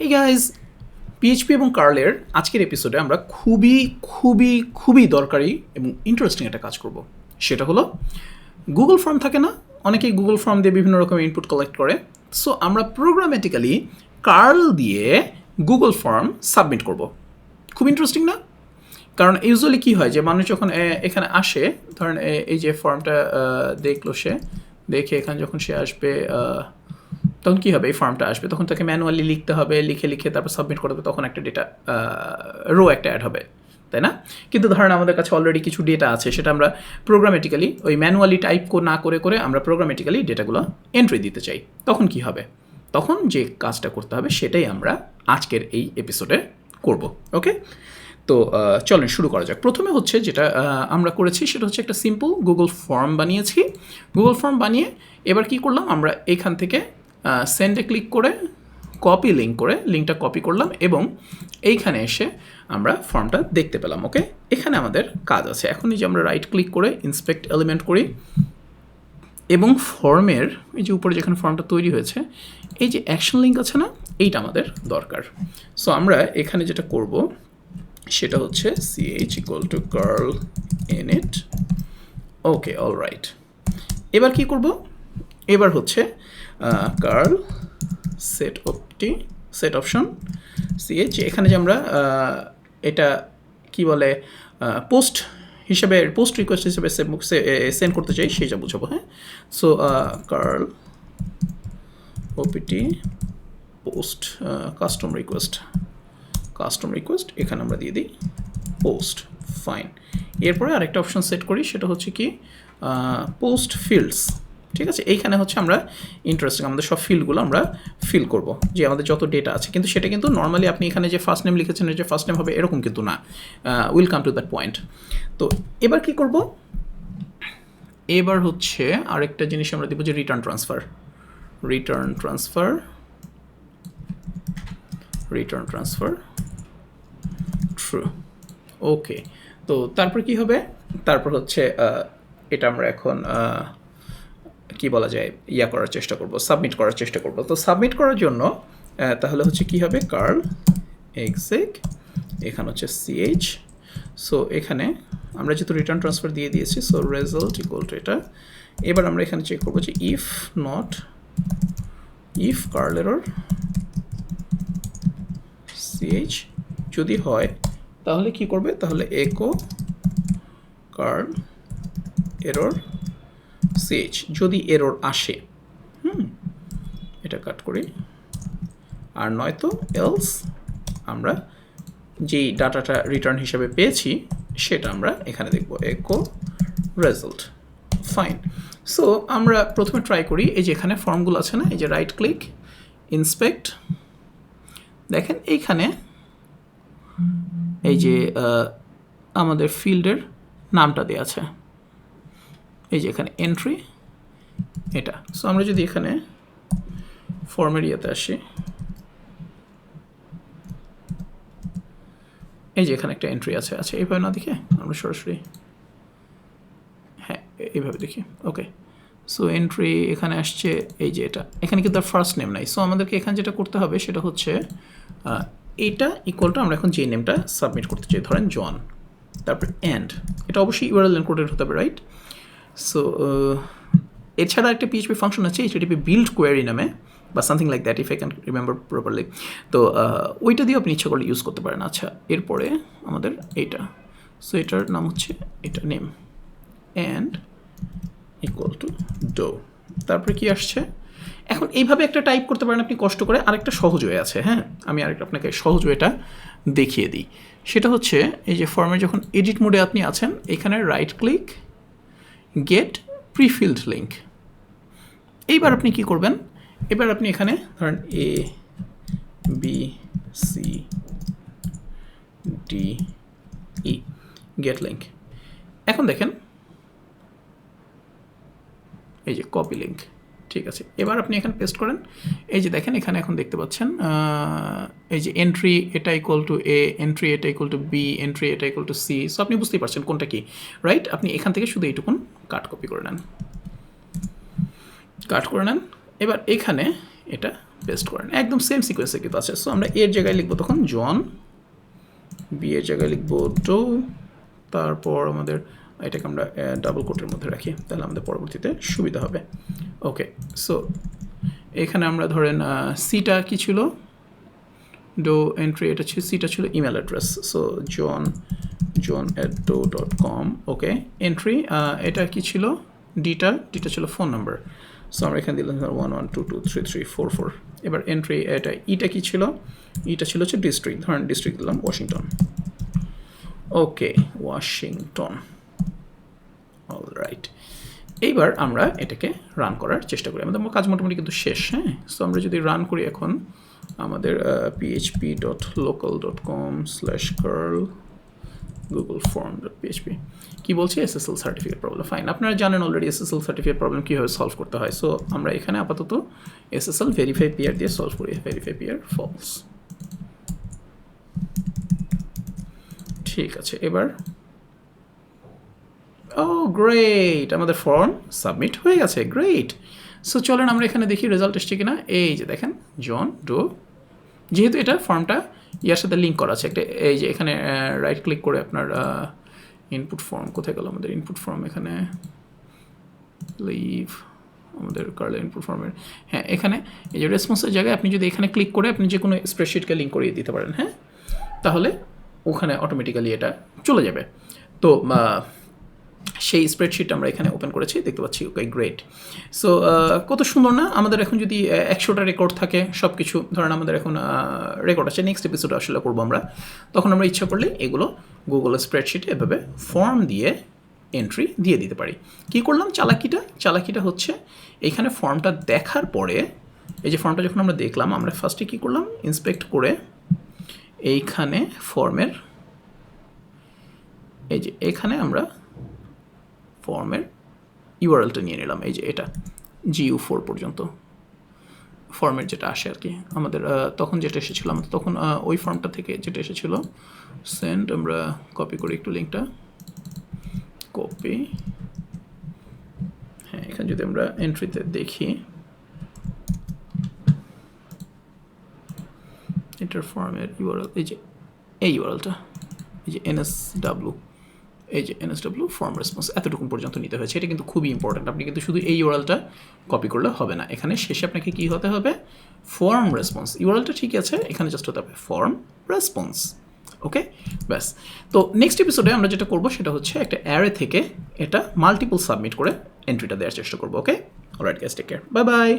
এই guys PHP এবং কার্লের আজকের এপিসোডে আমরা খুবই খুবই খুবই দরকারি এবং ইন্টারেস্টিং একটা কাজ করব। সেটা হলো গুগল ফর্ম থাকে না? অনেকেই গুগল ফর্ম দিয়ে বিভিন্ন রকমের ইনপুট কালেক্ট করে। সো আমরা প্রোগ্রামেটিক্যালি কার্ল দিয়ে গুগল ফর্ম সাবমিট করব। খুব ইন্টারেস্টিং না? কারণ ইউজুয়ালি কী হয় যে, মানুষ যখন এখানে আসে, ধরেন এই যে ফর্মটা দেখল সে, দেখে এখানে যখন সে আসবে তখন কী হবে? এই ফর্মটা আসবে। তখন তাকে ম্যানুয়ালি লিখতে হবে, লিখে লিখে তারপর সাবমিট করতে তখন একটা ডেটা রো একটা অ্যাড হবে। তাই না? কিন্তু ধরেন আমাদের কাছে অলরেডি কিছু ডেটা আছে, সেটা আমরা প্রোগ্রামেটিক্যালি ওই ম্যানুয়ালি টাইপ না করে করে আমরা প্রোগ্রামেটিক্যালি ডেটাগুলো এন্ট্রি দিতে চাই। তখন কি হবে? তখন যে কাজটা করতে হবে, সেটাই আমরা আজকের এই এপিসোডে করব। ওকে তো চলেন শুরু করা যাক। প্রথমে হচ্ছে যেটা আমরা করেছি, সেটা হচ্ছে একটা সিম্পল গুগল ফর্ম বানিয়েছি। গুগল ফর্ম বানিয়ে এবার কি করলাম? আমরা এখান থেকে সেন্ডে ক্লিক করে কপি লিঙ্ক করে লিঙ্কটা কপি করলাম এবং এইখানে এসে আমরা ফর্মটা দেখতে পেলাম ওকে এখানে আমাদের কাজ আছে। এখন এই যে আমরা রাইট ক্লিক করে ইন্সপেক্ট এলিমেন্ট করি এবং ফর্মের এই যে উপরে যেখানে ফর্মটা তৈরি হয়েছে, এই যে অ্যাকশন লিঙ্ক আছে না, এইটা আমাদের দরকার। সো আমরা এখানে যেটা করব, সেটা হচ্ছে CH equal to curl in it okay all right এবার কি করব? এবার হচ্ছে curl set opt set option CH এখানে যে আমরা এটা কি বলে পোস্ট হিসেবে পোস্ট রিকোয়েস্ট হিসেবে সেন্ড করতে চাই সেটা বুঝাবো হ্যাঁ? So curl O P T post custom request custom request এখানে আমরা দিয়ে দিই পোস্ট ফাইন এরপরে আরেকটা অপশন সেট করি, সেটা হচ্ছে কি পোস্ট ফিল্ডস ঠিক আছে? এইখানে হচ্ছে আমরা ইন্টারেস্টিং আমাদের সব ফিল্ডগুলো আমরা ফিল করব। যে আমাদের যত ডেটা আছে। কিন্তু সেটা কিন্তু নর্মালি আপনি এখানে যে ফার্স্ট নেম লিখেছেন যে ফার্স্ট নেম হবে, এরকম কিন্তু না। Will come to that point তো এবার কি করব? এবার হচ্ছে আরেকটা জিনিস আমরা দেবো যে return transfer return transfer return transfer true okay তো তারপর কি হবে? তারপর হচ্ছে এটা আমরা এখন কি বলা যায়, ইয়া করার চেষ্টা করব সাবমিট করার চেষ্টা করব। তো সাবমিট করার জন্য তাহলে হচ্ছে কি হবে? কার্ল এক্সেক এখানে হচ্ছে সিএইচ সো এখানে আমরা যেহেতু রিটার্ন ট্রান্সফার দিয়ে দিয়েছি সো রেজাল্ট ইকুয়াল টু এটা। এবার আমরা এখানে চেক করব যে if not if curl error CH যদি হয়, তাহলে কি করবে? তাহলে একো কার্ল এরর সিএইচ যদি এরর আসে, হুম, এটা কাট করি। আর নয়তো এলস আমরা যেই ডাটাটা রিটার্ন হিসাবে পেয়েছি, সেটা আমরা এখানে দেখব একো রেজাল্ট ফাইন সো আমরা প্রথমে ট্রাই করি, এই যে এখানে ফর্মগুলো আছে না, এই যে রাইট ক্লিক ইন্সপেক্ট দেখেন এইখানে এই যে আমাদের ফিল্ডের নামটা দেওয়া আছে। এই যে এখানে এন্ট্রি এটা। সো আমরা যদি এখানে ফর্মের ইয়েতে আসি এই যে এখানে একটা এন্ট্রি আছে আচ্ছা এইভাবে না দেখে আমরা সরাসরি হ্যাঁ এইভাবে দেখি ওকে সো এন্ট্রি এখানে আসছে এই যে এটা। এখানে কিন্তু ফার্স্ট নেম নাই। সো আমাদেরকে এখানে যেটা করতে হবে সেটা হচ্ছে আহ, এইটা ইকুয়াল আমরা এখন যে নেমটা সাবমিট করতে চাই ধরেন জন তারপর অ্যান্ড এটা অবশ্যই ইউআরএল এনকোডেড হতে হবে রাইট সো এছাড়া একটা পিএইচপি ফাংশন আছে এইচটিপি বিল্ড কোয়ারি নামে, বা something like that if I can remember properly তো ওইটা দিয়ে আপনি ইচ্ছা করলে ইউজ করতে পারেন। আচ্ছা এরপরে আমাদের এইটা সো এটার নাম হচ্ছে, এটা name and equal to doe তারপরে কি আসছে? এখন এইভাবে একটা টাইপ করতে পারেন আপনি, কষ্ট করে। আরেকটা সহজ হয়ে আছে হ্যাঁ? আমি আরেকটা আপনাকে সহজ এটা দেখিয়ে দিই। সেটা হচ্ছে, এই যে ফর্মে যখন এডিট মোডে আপনি আছেন, এখানে right click get prefilled link এইবার আপনি কি করবেন? এবার আপনি এখানে ধরেন A B C D E get link এখন দেখেন, এই যে কপি লিঙ্ক ঠিক আছে। এবার আপনি এখানে পেস্ট করেন। এই যে দেখেন, এখানে এখন দেখতে পাচ্ছেন এই যে এন্ট্রি এটা ইকুয়াল টু এ এন্ট্রি এটা ইকুয়াল টু বি এন্ট্রি এটা ইকুয়াল টু সি সো আপনি বুঝতেই পারছেন কোনটা কি রাইট আপনি এখান থেকে শুধু এইটুকুন কাট কপি করে নেন। কাট করে নেন। এবার এখানে এটা পেস্ট করেন। একদম সেম সিকোয়েন্সে কিন্তু আছে। সো আমরা এর জায়গায় লিখব তখন জন বি এর জায়গায় লিখব ডো তারপর আমাদের এটাকে আমরা ডাবল কোটের মধ্যে রাখি, তাহলে আমাদের পরবর্তীতে সুবিধা হবে। ওকে সো এখানে আমরা ধরেন সিটা কি ছিল? ডো এন্ট্রি এটা ছিল সিটা ছিল email address so John John at doe dot com okay entry এটা কি ছিল? ডিটা ডিটা ছিল ফোন নাম্বার সো আমরা এখানে দিলাম one one two two three three four four এবার এন্ট্রি এটা ইটা কি ছিল? ইটা ছিল হচ্ছে ডিস্ট্রিক্ট ধরেন ডিস্ট্রিক্ট দিলাম Washington okay Washington all right এইবার আমরা এটাকে রান করার চেষ্টা করি। আমাদের কাজ মোটামুটি কিন্তু শেষ হ্যাঁ? সো আমরা যদি রান করি এখন, আমাদের PHP dot local dot com slash curl Google form dot PHP কী বলছে এসএসএল সার্টিফিকেট প্রবলেম ফাইন আপনারা জানেন অলরেডি এসএসএল সার্টিফিকেট প্রবলেম কীভাবে সলভ করতে হয়। সো আমরা এখানে আপাতত এসএসএল ভেরিফাই পিয়ার দিয়ে সলভ করি। ভেরিফাই পিয়ার ফলস ঠিক আছে, এবার ও গ্রেট আমাদের ফর্ম সাবমিট হয়ে গেছে গ্রেট সো চলেন আমরা এখানে দেখি রেজাল্ট এসছে কিনা। এই যে দেখেন জন ডো যেহেতু এটা ফর্মটা ইয়ার সাথে লিঙ্ক করা আছে, একটা এই যে এখানে রাইট ক্লিক করে আপনার ইনপুট ফর্ম কোথায় গেল? আমাদের ইনপুট ফর্ম এখানে লিভ আমাদের কার্ল ইনপুট ফর্মের হ্যাঁ এখানে এই যে রেসপন্সের জায়গায় আপনি যদি এখানে ক্লিক করে আপনি যে কোনো স্প্রেডশিটকে লিঙ্ক করিয়ে দিতে পারেন হ্যাঁ? তাহলে ওখানে অটোমেটিক্যালি এটা চলে যাবে। তো সেই স্প্রেডশিট আমরা এখানে ওপেন করেছি, দেখতে পাচ্ছি ওকে গ্রেট সো কত সুন্দর না? আমাদের এখন যদি একশোটা রেকর্ড থাকে সব কিছু ধরেন আমাদের এখন রেকর্ড আছে নেক্সট এপিসোড আসলে করব আমরা। তখন আমরা ইচ্ছা করলে এগুলো গুগল স্প্রেডশিটে এভাবে ফর্ম দিয়ে এন্ট্রি দিয়ে দিতে পারি। কি করলাম? চালাকিটা চালাকিটা হচ্ছে এইখানে ফর্মটা দেখার পরে, এই যে ফর্মটা যখন আমরা দেখলাম, আমরা ফার্স্টে কী করলাম? ইন্সপেক্ট করে এইখানে ফর্মের এই যে এখানে আমরা ফর্মের ইউআরএলটা নিয়ে নিলাম, এই যে এটা জিইউ ফোর পর্যন্ত ফর্মের যেটা আসে আর কি। আমাদের তখন যেটা এসেছিল, আমাদের তখন ওই ফর্মটা থেকে যেটা এসেছিল সেন্ড আমরা কপি করি একটু লিঙ্কটা কপি হ্যাঁ এখানে যদি আমরা এন্ট্রিতে দেখি, এটার ফর্মের ইউআরএল এই যে, এই ইউআরএলটা এই যে এনএসডাব্লু এই যে এনএসডাব্লিউ ফর্ম রেসপন্স এতটুকু পর্যন্ত নিতে হয়েছে, এটা কিন্তু খুবই ইম্পর্ট্যান্ট আপনি কিন্তু শুধু এই ইউরালটা কপি করলে হবে না। এখানে শেষে আপনাকে কী হতে হবে? ফর্ম রেসপন্স ইউরালটা ঠিক আছে, এখানে জাস্ট হতে হবে ফর্ম রেসপন্স ওকে ব্যাস। তো নেক্সট এপিসোডে আমরা যেটা করব সেটা হচ্ছে একটা অ্যারে থেকে এটা মাল্টিপল সাবমিট করে এন্ট্রিটা দেওয়ার চেষ্টা করব okay alright guys take care bye bye